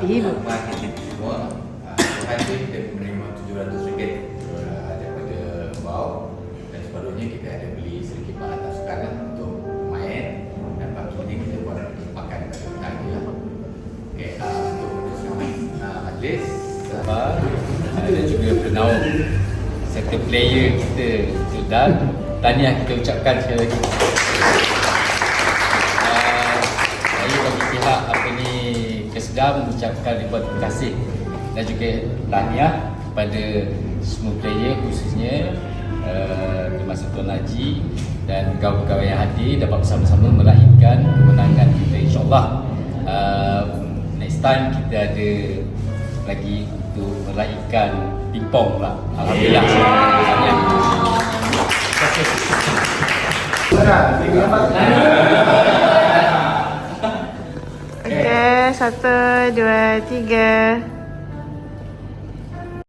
Bismillahirrahmanirrahim. Rahman semua ah, Tuhan tu kita menerima RM700 ah, daripada bau dan separuhnya kita ada beli sedikit bahan sekarang untuk main dan bakinya kita buat makan ni lah. Okey, ah, untuk meneruskan ah, majlis Sabar dan juga penaung serta player kita Zuldan tahniah kita ucapkan sekali lagi kesedar mengucapkan ribuan terima kasih dan juga tahniah kepada semua player khususnya uh, termasuk Tuan Haji dan pegawai-pegawai yang hadir dapat bersama-sama meraihkan kemenangan kita insyaAllah. Uh, next time kita ada lagi untuk meraihkan pingpong pula. Alhamdulillah. Tahniah. Okey, satu, dua, tiga.